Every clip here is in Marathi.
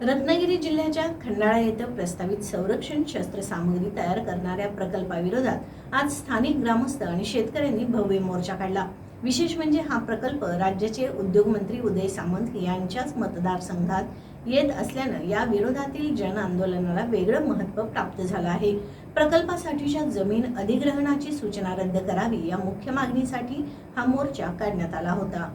रत्नागिरी जिल्ह्याच्या खंडाळा येथे प्रस्तावित संरक्षण शस्त्र सामग्री तयार करणाऱ्या प्रकल्पाविरोधात आज स्थानिक ग्रामस्थ आणि शेतकऱ्यांनी भव्य मोर्चा काढला. विशेष म्हणजे हा प्रकल्प राज्याचे उद्योगमंत्री उदय सामंत यांच्याच मतदारसंघात येत असल्यानं या विरोधातील जन आंदोलनाला वेगळं महत्त्व प्राप्त झालं आहे. प्रकल्पासाठीच्या जमीन अधिग्रहणाची सूचना रद्द करावी या मुख्य मागणीसाठी हा मोर्चा काढण्यात आला होता.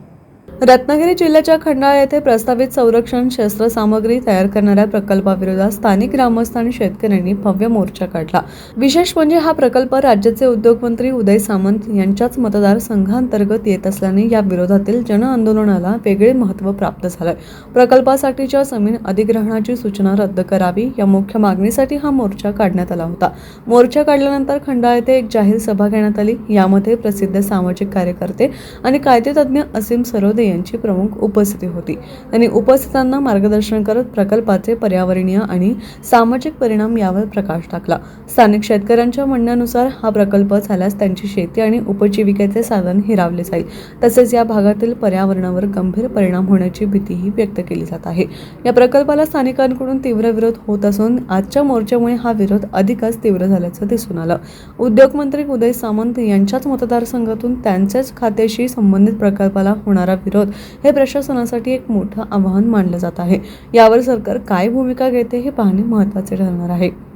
रत्नागिरी जिल्ह्याच्या खंडाळा येथे प्रस्तावित संरक्षण शस्त्रसामग्री तयार करणाऱ्या प्रकल्पाविरोधात स्थानिक ग्रामस्थ आणि शेतकऱ्यांनी भव्य मोर्चा काढला. विशेष म्हणजे हा प्रकल्प राज्याचे उद्योगमंत्री उदय सामंत यांच्याच मतदारसंघांतर्गत येत असल्याने या विरोधातील जनआंदोलनाला वेगळे महत्त्व प्राप्त झालंय. प्रकल्पासाठीच्या जमीन अधिग्रहणाची सूचना रद्द करावी या मुख्य मागणीसाठी हा मोर्चा काढण्यात आला होता. मोर्चा काढल्यानंतर खंडाळा येथे एक जाहीर सभा घेण्यात आली. यामध्ये प्रसिद्ध सामाजिक कार्यकर्ते आणि कायदेतज्ञ असीम नरोदे यांची प्रमुख उपस्थिती होती. त्यांनी उपस्थितांना मार्गदर्शन करत प्रकल्पाचे पर्यावरणीय आणि सामाजिक परिणाम यावर प्रकाश टाकला. स्थानिक शेतकऱ्यांच्या म्हणण्यानुसार हा प्रकल्प झाल्यास त्यांची शेती आणि उपजीविकेचे साधन हिरावले जाईल. तसेच या भागातील पर्यावरणावर गंभीर परिणाम होण्याची भीतीही व्यक्त केली जात आहे. या प्रकल्पाला स्थानिकांकडून तीव्र विरोध होत असून आजच्या मोर्चामुळे हा विरोध अधिकच तीव्र झाल्याचं दिसून आलं. उद्योगमंत्री उदय सामंत यांच्याच मतदारसंघातून त्यांच्याच खात्याशी संबंधित प्रकल्पाला होणारा विरोध हे प्रशासनासाठी एक मोठं आव्हान मानलं जात आहे. यावर सरकार काय भूमिका घेते हे पाहणे महत्त्वाचे ठरणार आहे.